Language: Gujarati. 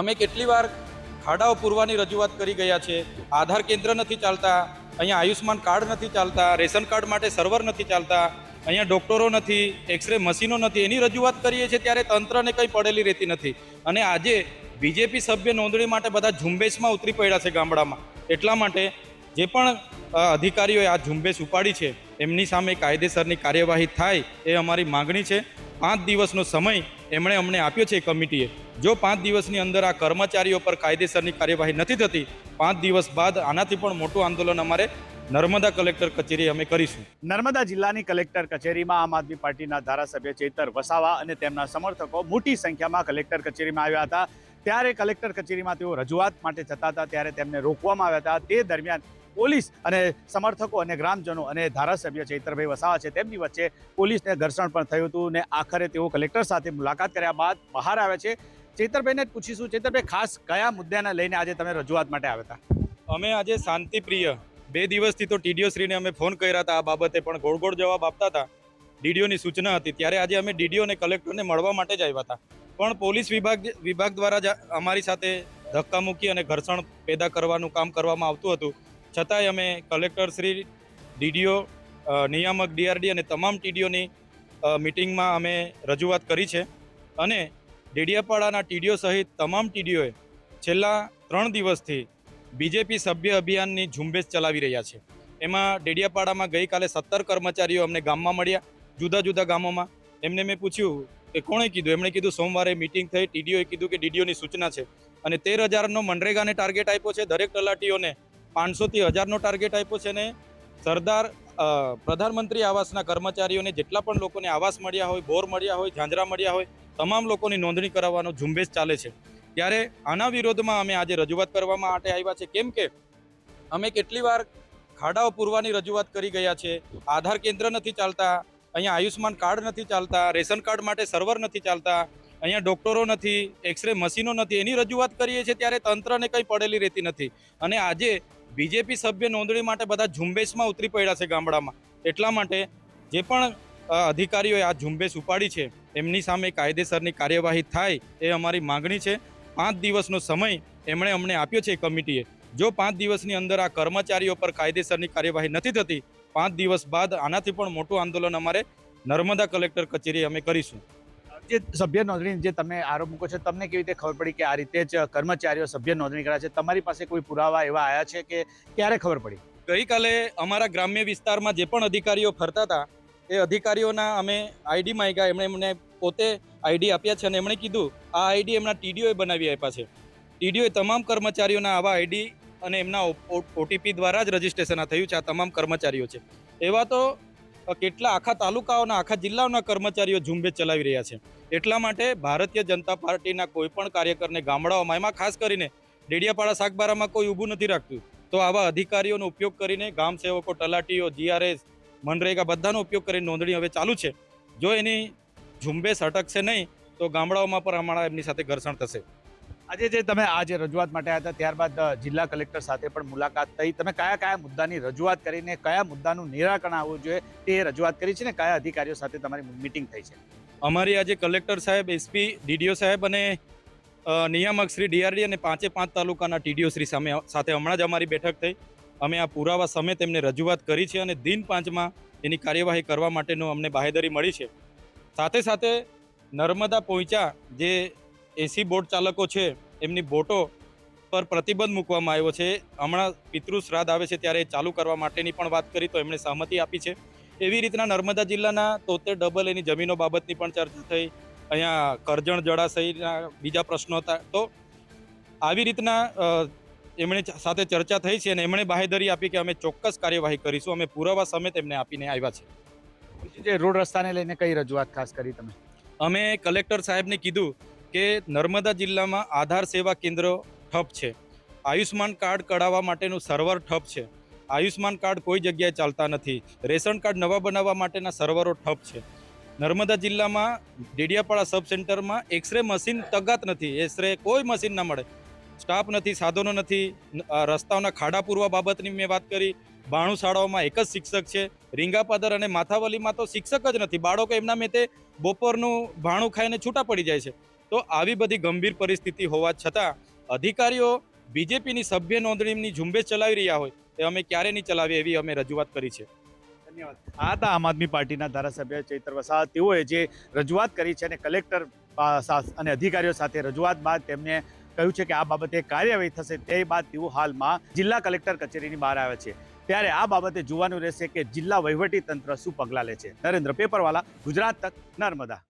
અમે કેટલી વાર ખાડાઓ પૂરવાની રજૂઆત કરી ગયા છે, આધાર કેન્દ્ર નથી ચાલતા, અહીંયા આયુષ્માન કાર્ડ નથી ચાલતા, રેશન કાર્ડ માટે સર્વર નથી ચાલતા, અહીંયા ડોક્ટરો નથી, એક્સરે મશીનો નથી, એની રજૂઆત કરીએ છીએ ત્યારે તંત્રને કંઈ પડેલી રહેતી નથી. અને આજે બીજેપી સભ્ય નોંધણી માટે બધા ઝુંબેશમાં ઉતરી પડ્યા છે ગામડામાં. એટલા માટે જે પણ અધિકારીઓએ આ ઝુંબેશ ઉપાડી છે, એમની સામે કાયદેસરની કાર્યવાહી થાય એ અમારી માગણી છે. પાંચ દિવસનો સમય એમણે અમને આપ્યો છે કમિટીએ. જો પાંચ દિવસની અંદર આ કર્મચારીઓ પર કાયદેસરની કાર્યવાહી નથી થતી, પાંચ દિવસ બાદ આનાથી પણ મોટું આંદોલન અમારે નર્મદા કલેક્ટર કચેરી અમે કરીશું. નર્મદા જિલ્લાની કલેક્ટર કચેરીમાં આમ આદમી પાર્ટીના ધારાસભ્ય ચેતર વસાવા અને તેમના સમર્થકો મોટી સંખ્યામાં કલેક્ટર કચેરીમાં આવ્યા હતા. ત્યારે કલેક્ટર કચેરીમાં તેઓ રજૂઆત માટે જતા હતા, ત્યારે તેમને રોકવામાં આવ્યા હતા. તે દરમિયાન પોલીસ અને સમર્થકો અને ગ્રામજનો અને ધારાસભ્ય ચૈતરભાઈ વસાવા છે તેમની વચ્ચે પોલીસને ઘર્ષણ પણ થયું હતું ને આખરે તેઓ કલેક્ટર સાથે મુલાકાત કર્યા બાદ બહાર આવ્યા છે. ચૈતરભાઈને જ પૂછીશું, ચૈતરભાઈ, ખાસ કયા મુદ્દાને લઈને આજે તમે રજૂઆત માટે આવ્યા હતા? અમે આજે શાંતિપ્રિય, બે દિવસથી તો ટીડીઓ શ્રીને અમે ફોન કર્યા હતા આ બાબતે પણ ગોળ ગોળ જવાબ આપતા હતા. ડીડીઓની સૂચના હતી, ત્યારે આજે અમે ડીડીઓ અને કલેક્ટરને મળવા માટે જ આવ્યા હતા. પણ પોલીસ વિભાગ વિભાગ દ્વારા જ અમારી સાથે ધક્કા મૂકી અને ઘર્ષણ પેદા કરવાનું કામ કરવામાં આવતું હતું. છતાંય અમે કલેક્ટર શ્રી, ડીડીઓ નિયામક, ડીઆરડી અને તમામ ટીડીઓની મિટિંગમાં અમે રજૂઆત કરી છે. અને ડેડિયાપાડાના ટીડીઓ સહિત તમામ ટીડીઓએ છેલ્લા ત્રણ દિવસથી બીજેપી સભ્ય અભિયાનની ઝુંબેશ ચલાવી રહ્યા છે. એમાં ડેડિયાપાડામાં ગઈકાલે સત્તર કર્મચારીઓ અમને ગામમાં મળ્યા, જુદા જુદા ગામોમાં. એમને મેં પૂછ્યું કે કોણે કીધું? એમણે કીધું, સોમવારે મિટિંગ થઈ, ટીડીઓએ કીધું કે ડીડીઓની સૂચના છે. અને તેર હજારનો મનરેગાને ટાર્ગેટ આપ્યો છે. દરેક તલાટીઓને પાંચસોથી હજારનો ટાર્ગેટ આપ્યો છે ને સરદાર પ્રધાનમંત્રી આવાસના કર્મચારીઓને જેટલા પણ લોકોને આવાસ મળ્યા હોય, બોર મળ્યા હોય, ઝાંઝરા મળ્યા હોય, તમામ લોકોની નોંધણી કરાવવાનો ઝુંબેશ ચાલે છે. ત્યારે આના વિરોધમાં અમે આજે રજૂઆત કરવા માટે આવ્યા છે. કેમ કે અમે કેટલી વાર ખાડાઓ પૂરવાની રજૂઆત કરી ગયા છે. આધાર કેન્દ્ર નથી ચાલતા, અહીંયા આયુષ્માન કાર્ડ નથી ચાલતા, રેશન કાર્ડ માટે સર્વર નથી ચાલતા, અહીંયા ડોક્ટરો નથી એક્સરે મશીનો નથી. એની રજૂઆત કરીએ છીએ ત્યારે તંત્રને કંઈ પડેલી રહેતી નથી. અને આજે બીજેપી સભ્ય નોંધણી માટે બધા ઝુંબેશમાં ઉતરી પડ્યા છે ગામડામાં. એટલા માટે જે પણ અધિકારીઓએ આ ઝુંબેશ ઉપાડી છે, એમની સામે કાયદેસરની કાર્યવાહી થાય એ અમારી માગણી છે. પાંચ દિવસનો સમય એમણે અમને આપ્યો છે કમિટીએ. જો પાંચ દિવસની અંદર આ કર્મચારીઓ પર કાયદેસરની કાર્યવાહી નથી થતી, પાંચ દિવસ બાદ આનાથી પણ મોટું આંદોલન અમારે નર્મદા કલેક્ટર કચેરીએ અમે કરીશું. જે સભ્ય નોંધણી જે તમે આરોપ મૂકો છો, તમને કેવી રીતે ખબર પડી કે આ રીતે જ કર્મચારીઓ સભ્ય નોંધણી કર્યા છે? તમારી પાસે કોઈ પુરાવા એવા આવ્યા છે કે ક્યારે ખબર પડી? ગઈકાલે અમારા ગ્રામ્ય વિસ્તારમાં જે પણ અધિકારીઓ ફરતા હતા, એ અધિકારીઓના અમે આઈડી માંગ્યા, એમણે એમને પોતે આઈડી આપ્યા છે અને એમણે કીધું, આ આઈડી એમના ટીડીઓએ બનાવી આપ્યા છે. ટીડીઓએ તમામ કર્મચારીઓના આવા આઈડી અને એમના ઓટીપી દ્વારા જ રજીસ્ટ્રેશન આ થયું છે, આ તમામ કર્મચારીઓ છે. એવા તો કેટલા આખા તાલુકાઓના, આખા જિલ્લાઓના કર્મચારીઓ ઝુંબેશ ચલાવી રહ્યા છે. એટલા માટે ભારતીય જનતા પાર્ટીના કોઈ પણ કાર્યકરને ગામડાઓમાં, એમાં ખાસ કરીને ડેડિયાપાડા શાકબારામાં કોઈ ઊભું નથી રાખતું, તો આવા અધિકારીઓનો ઉપયોગ કરીને ગામ સેવકો, તલાટીઓ જીઆરએસ મનરેગા બધાનો ઉપયોગ કરીને નોંધણી હવે ચાલુ છે. જો એની ઝુંબેશ અટકશે નહીં, તો ગામડાઓમાં પણ અમારા એમની સાથે ઘર્ષણ થશે. આજે જે તમે આજે રજૂઆત માટે આવ્યા હતા, ત્યારબાદ જિલ્લા કલેક્ટર સાથે પણ મુલાકાત થઈ. તમે કયા કયા મુદ્દાની રજૂઆત કરીને, કયા મુદ્દાનું નિરાકરણ આવવું જોઈએ તે રજૂઆત કરી છે ને કયા અધિકારીઓ સાથે તમારી મિટિંગ થઈ છે? અમારી આજે કલેક્ટર સાહેબ, એસપી, ડીડીઓ સાહેબ અને નિયામક શ્રી ડીઆરડી અને પાંચે પાંચ તાલુકાના ટીડીઓ શ્રી સામે, સાથે હમણાં જ અમારી બેઠક થઈ. અમે આ પુરાવા સમેત તેમને રજૂઆત કરી છે અને દિન પાંચમાં એની કાર્યવાહી કરવા માટેનું અમને બાહેદરી મળી છે. સાથે સાથે નર્મદા પહોંચ્યા જે એસી બોટ ચાલકો છે એમની બોટો પર પ્રતિબંધ મૂકવામાં આવ્યો છે. હમણાં પિતૃ શ્રાદ્ધ આવે છે ત્યારે એ ચાલુ કરવા માટેની પણ વાત કરી તો એમણે સહમતિ આપી છે. એવી રીતના નર્મદા જિલ્લાના તોતેર ડબલ એની જમીનો બાબતની પણ ચર્ચા થઈ. અહીંયા કરજણ જળાશયના બીજા પ્રશ્નો હતા. તો આવી રીતના એમણે સાથે ચર્ચા થઈ છે અને એમણે બાહેધરી આપી કે અમે ચોક્કસ કાર્યવાહી કરીશું. અમે પુરાવા સમેત એમને આપીને આવ્યા છે. જે રોડ રસ્તાને લઈને કઈ રજૂઆત ખાસ કરી તમે? અમે કલેક્ટર સાહેબને કીધું કે નર્મદા જિલ્લામાં આધાર સેવા કેન્દ્રો ઠપ છે. આયુષ્માન કાર્ડ કઢાવવા માટેનું સર્વર ઠપ છે. આયુષ્માન કાર્ડ કોઈ જગ્યાએ ચાલતા નથી. રેશન કાર્ડ નવા બનાવવા માટેના સર્વરો ઠપ છે. નર્મદા જિલ્લામાં ડેડિયાપાડા સબ સેન્ટરમાં એક્સરે મશીન તગાત નથી. એક્સરે કોઈ મશીન ના મળે. સ્ટાફ નથી, સાધનો નથી. રસ્તાઓના ખાડા પૂરવા બાબતની મેં વાત કરી. બાણું શાળાઓમાં એક જ શિક્ષક છે. રીંગાપાદર અને માથાવલીમાં તો શિક્ષક જ નથી. બાળકો એમના મેતે બપોરનું ભાણું ખાઈને છૂટા પડી જાય છે. તો આવી બધી ગંભીર પરિસ્થિતિ હોવા છતાં અધિકારીઓ બીજેપીની સભ્ય નોંધણીની ઝુંબેશ ચલાવી રહ્યા હોય તે અમે ક્યારે નહીં ચલાવીએ એવી અમે રજૂઆત કરી છે. ધન્યવાદ. આ આમ આદમી પાર્ટીના ધારાસભ્ય ચૈત્ર વસાવા. તેઓએ જે રજૂઆત કરી છે અને કલેક્ટર અને અધિકારીઓ સાથે રજૂઆત બાદ તેમને કહ્યું છે કે આ બાબતે કાર્યવાહી થશે તે બાદ તેઓ હાલમાં જિલ્લા કલેક્ટર કચેરીની બહાર આવ્યા છે. ત્યારે આ બાબતે જોવાનું રહેશે કે જિલ્લા વહીવટી તંત્ર શું પગલાં લે છે. નરેન્દ્ર પેપરવાલા, ગુજરાત તક, નર્મદા.